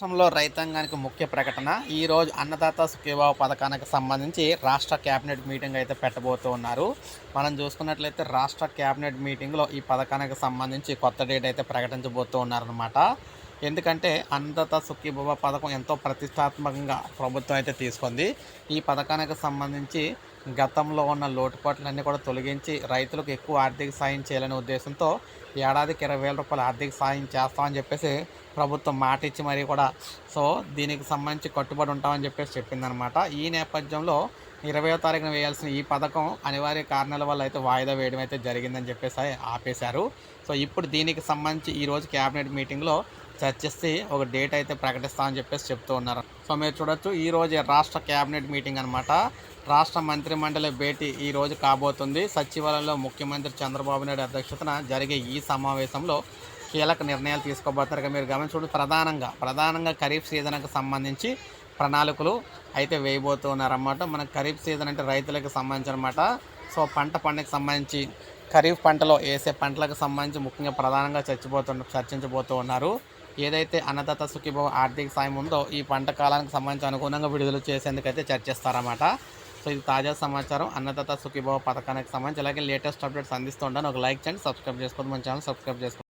రాష్ట్రంలో రైతాంగానికి ముఖ్య ప్రకటన. ఈ రోజు అన్నదాత సుఖీభావ పథకానికి సంబంధించి రాష్ట్ర కేబినెట్ మీటింగ్ అయితే పెట్టబోతూ ఉన్నారు. మనం చూసుకున్నట్లయితే రాష్ట్ర కేబినెట్ మీటింగ్లో ఈ పథకానికి సంబంధించి కొత్త డేట్ అయితే ప్రకటించబోతూ ఉన్నారనమాట ఎందుకంటే అన్నదాత సుఖీభవ పథకం ఎంతో ప్రతిష్టాత్మకంగా ప్రభుత్వం అయితే తీసుకుంది. ఈ పథకానికి సంబంధించి గతంలో ఉన్న లోటుపాట్లన్నీ కూడా తొలగించి రైతులకు ఎక్కువ ఆర్థిక సాయం చేయాలనే ఉద్దేశంతో ఏడాదికి ఇరవై వేల రూపాయల ఆర్థిక సాయం చేస్తామని చెప్పేసి ప్రభుత్వం మాట ఇచ్చి మరీ కూడా సో దీనికి సంబంధించి కట్టుబడి ఉంటామని చెప్పేసి చెప్పిందనమాట. ఈ నేపథ్యంలో ఇరవయో తారీఖున వేయాల్సిన ఈ పథకం అనివార్య కారణాల వల్ల అయితే వాయిదా వేయడం అయితే జరిగిందని చెప్పేసి ఆపేశారు. సో ఇప్పుడు దీనికి సంబంధించి ఈరోజు క్యాబినెట్ మీటింగ్లో చర్చిస్తే ఒక డేట్ అయితే ప్రకటిస్తామని చెప్పేసి చెప్తూ ఉన్నారు. సో మీరు చూడొచ్చు ఈ రోజు రాష్ట్ర క్యాబినెట్ మీటింగ్ అనమాట రాష్ట్ర మంత్రి మండలి భేటీ ఈ రోజు కాబోతుంది. సచివాలయంలో ముఖ్యమంత్రి చంద్రబాబు నాయుడు అధ్యక్షతన జరిగే ఈ సమావేశంలో కీలక నిర్ణయాలు తీసుకోబోతున్నారు. మీరు గమనించుకుంటే ప్రధానంగా ప్రధానంగా ఖరీఫ్ సీజన్కి సంబంధించి ప్రణాళికలు అయితే వేయబోతున్నారన్నమాట మన ఖరీఫ్ సీజన్ అంటే రైతులకు సంబంధించి అనమాట సో పంట పంటకు సంబంధించి ఖరీఫ్ పంటలో వేసే పంటలకు సంబంధించి ముఖ్యంగా ప్రధానంగా చర్చిపోతు చర్చించబోతూ ఉన్నారు. ఏదైతే అన్నదాత సుఖీభవ ఆర్థిక సాయం ఉందో ఈ పంట కాలానికి సంబంధించి అనుగుణంగా విడుదల చేసేందుకైతే చర్చిస్తారన్నమాట. సో ఇది తాజా సమాచారం. అన్నదాత సుఖీభవ పథకానికి సంబంధించి అలాగే లేటెస్ట్ అప్డేట్స్ అందిస్తూ ఒక లైక్ చేయండి సబ్స్క్రైబ్ చేసుకోండి. మన ఛానల్ సబ్స్క్రైబ్ చేసుకోండి.